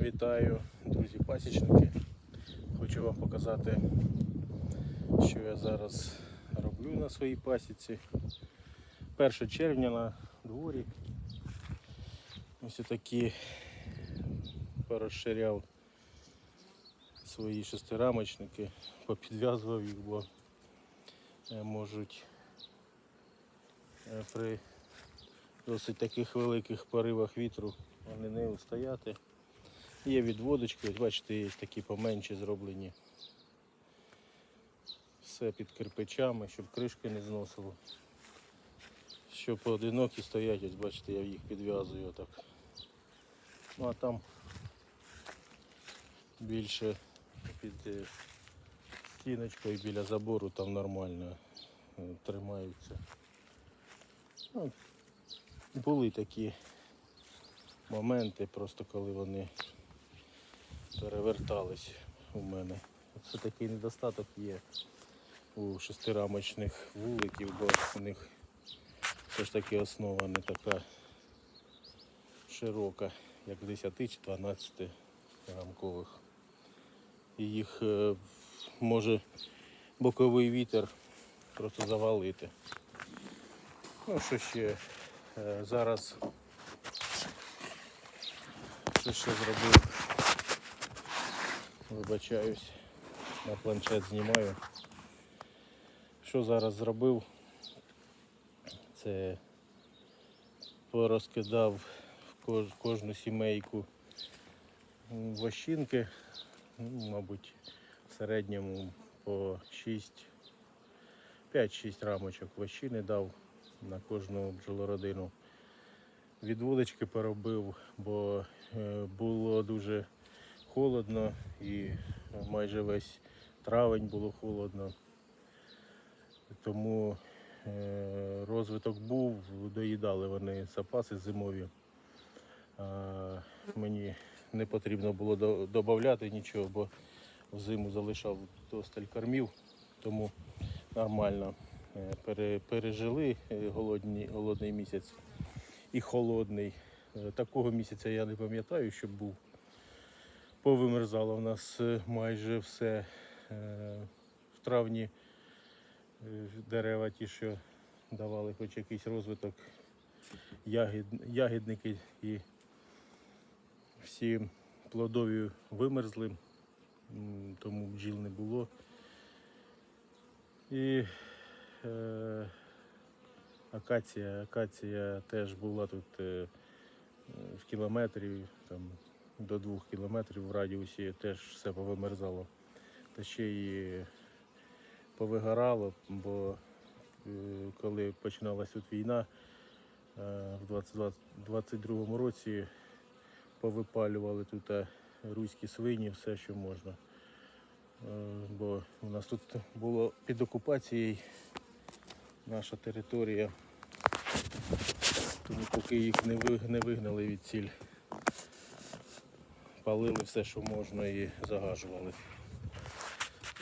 Вітаю, друзі пасічники. Хочу вам показати, що я зараз роблю на своїй пасіці. 1 червня на дворі. Ось такі порозширяв свої шестирамочники, попідв'язував їх, бо е, можуть е, при досить таких великих поривах вітру вони не устояти. Є відводочки, ось бачите, є такі поменші зроблені. Все під кирпичами, щоб кришки не зносило. Що поодинокі стоять, ось бачите, я їх підв'язую отак. Ну а там більше під е, стіночкою біля забору там нормально е, тримаються. Ну, були такі моменти, просто коли вони перевертались у мене. Це такий недостаток є у шестирамочних вуликів, бо у них все ж таки основа не така широка, як 10 чи 12 рамкових. І їх е, може боковий вітер просто завалити. Ну що ще е, зараз що ще зробив? Вибачаюсь, на планшет знімаю. Що зараз зробив? Це порозкидав в кожну сімейку вощинки, ну, мабуть, в середньому по 6, 5-6 рамочок вощини дав на кожну бджолородину. Відводочки поробив, бо е, було дуже холодно і майже весь травень було холодно. Тому е, розвиток був, доїдали вони запаси зимові. Мені не потрібно було додати нічого, бо взиму залишав досталь кормів, тому нормально е, пережили е, голодні, голодний місяць і холодний. Такого місяця я не пам'ятаю, щоб був. Повимерзало в нас е, майже все. Е, В травні е, дерева ті, що давали хоч якийсь розвиток, ягід, ягідники і всі плодові вимерзли, тому бджіл не було. І е, акація, акація теж була тут е, в кілометрі, там, до двох кілометрів в радіусі теж все повимерзало. Та ще й повигорало, бо е, коли починалась тут війна е, в 2022 році повипалювали тут е, руські свині, все, що можна. Бо у нас тут було під окупацією наша територія. Тому поки їх не вигнали від ціль, палили все, що можна і загажували.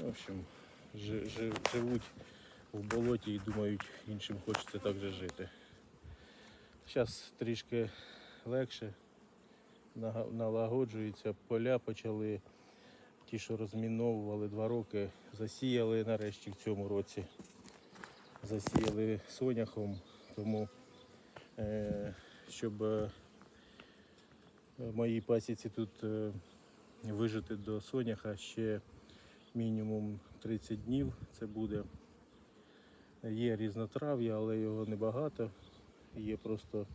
В общем, жи- жи- живуть в болоті і думають, іншим хочеться так же жити. Зараз трішки легше налагоджується, поля почали, ті, що розміновували два роки, засіяли нарешті в цьому році. Засіяли соняхом, тому е, щоб е, моїй пасіці тут е, вижити до соняха ще мінімум 30 днів це буде. Є різнотрав'я, але його небагато. Є просто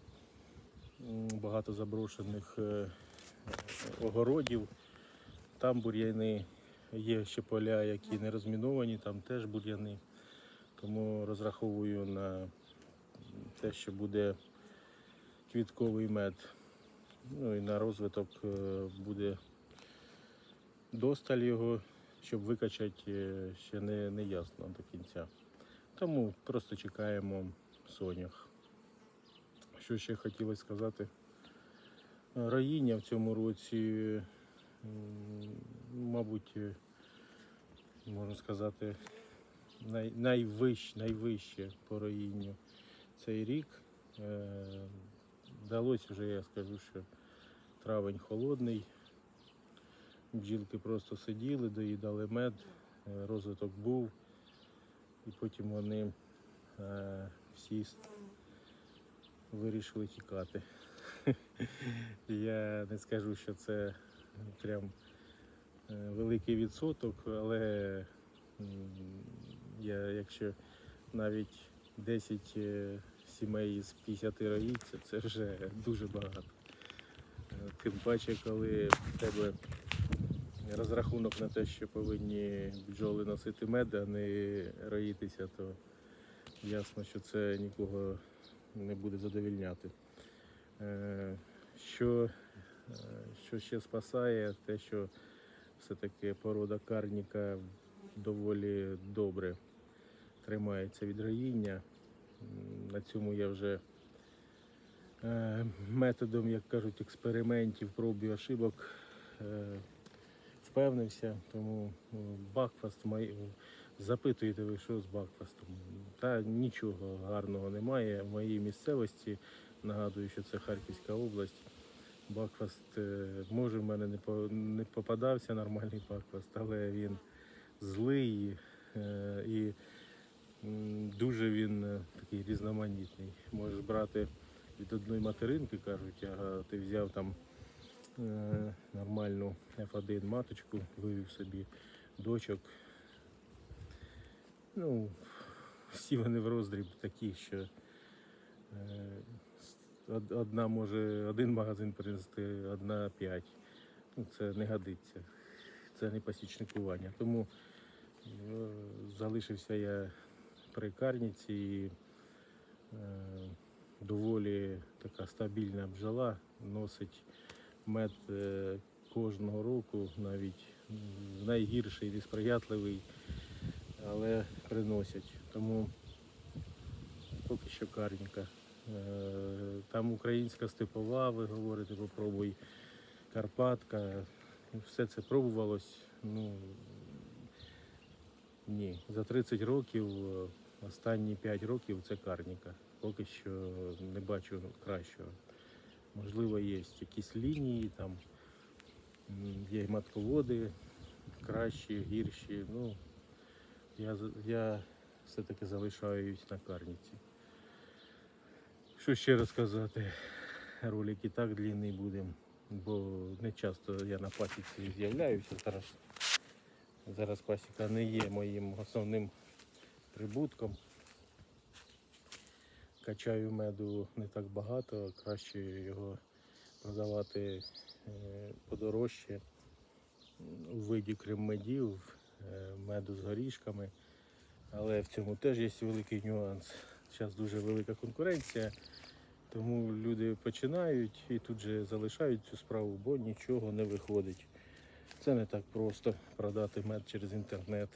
багато заброшених е, огородів. Там бур'яни, є ще поля, які не розміновані, там теж бур'яни. Тому розраховую на те, що буде квітковий мед. Ну і на розвиток е, буде досталь його, щоб викачати е, ще не, не ясно до кінця. Тому просто чекаємо сонях. Що ще хотілося сказати? Роїння в цьому році, мабуть, е, можна сказати, най, найвище, найвище по роїнню цей рік. Вдалося вже, я скажу, що травень холодний, бджілки просто сиділи, доїдали мед, е, розвиток був, і потім вони е, всі вирішили тікати. Я не скажу, що це прям е, великий відсоток, але я, якщо навіть 10 е, сімей із 50 роїться, це вже дуже багато. Е, Тим паче, коли в тебе розрахунок на те, що повинні бджоли носити мед, а не роїтися, то ясно, що це нікого не буде задовільняти. Е, Що, е, що ще спасає, те, що все-таки порода карніка доволі добре тримається від роїння. На цьому я вже е, методом, як кажуть, експериментів, проб і ошибок е, впевнився. Тому ну, Бакфаст запитуєте ви, що з Бакфастом. Та нічого гарного немає. В моїй місцевості нагадую, що це Харківська область. Бакфаст е, може в мене не, попадався нормальний бакфаст, але він злий і дуже він е, такий різноманітний. Можеш брати від одної материнки, кажуть, а ти взяв там е, нормальну F1 маточку, вивів собі дочок. Ну, всі вони в роздріб такі, що е, одна може один магазин принести, одна п'ять. Ну, це не годиться. Це не пасічникування. Тому е, залишився я при карніці і е, доволі така стабільна бджола, носить мед е, кожного року, навіть найгірший, несприятливий, але приносять. Тому поки що карніка. Е, Там українська степова, ви говорите, попробуй, Карпатка. Все це пробувалось. Ну, ні, за 30 років, останні 5 років це карніка. Поки що не бачу кращого. Можливо, є якісь лінії, там є матководи кращі, гірші. Ну, я, я все-таки залишаюсь на карніці. Що ще розказати? Ролик і так длинний буде, бо не часто я на пасіці з'являюся. Зараз, зараз пасіка не є моїм основним прибутком. Качаю меду не так багато, краще його продавати е, подорожче у виді крем медів, е, меду з горішками. Але в цьому теж є великий нюанс. Зараз дуже велика конкуренція, тому люди починають і тут же залишають цю справу, бо нічого не виходить. Це не так просто продати мед через інтернет.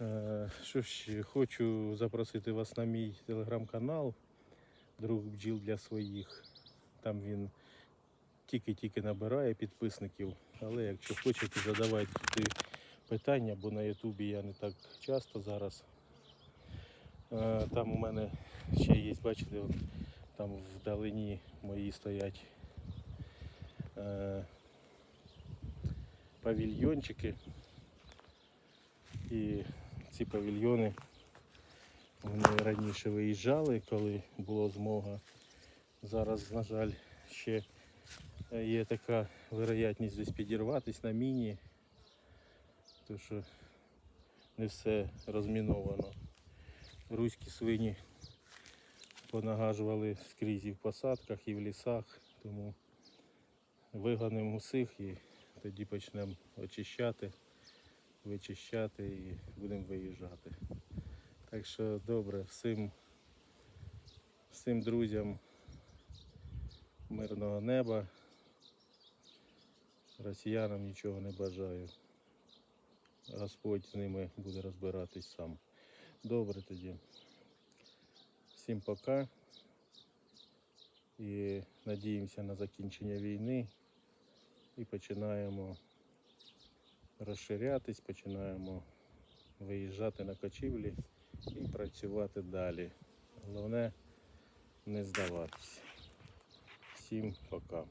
Е, Що ще? Хочу запросити вас на мій телеграм-канал Друг бджіл для своїх. Там він тільки-тільки набирає підписників. Але якщо хочете, задавайте питання, бо на Ютубі я не так часто зараз. Е, Там у мене ще є, бачите, там вдалині мої стоять е, павільйончики. І ці павільйони вони раніше виїжджали, коли була змога. Зараз, на жаль, ще є така вероятність десь підірватися на міні, тому що не все розміновано. Руські свині понагажували скрізь і в посадках, і в лісах, тому вигонимо усіх і тоді почнемо очищати, вичищати і будемо виїжджати. Так що добре, всім, всім друзям мирного неба. Росіянам нічого не бажаю. Господь з ними буде розбиратись сам. Добре тоді. Всім пока. І надіємося на закінчення війни. І починаємо розширятись, починаємо виїжджати на кочівлі і працювати далі. Головне не здаватися. Всім пока.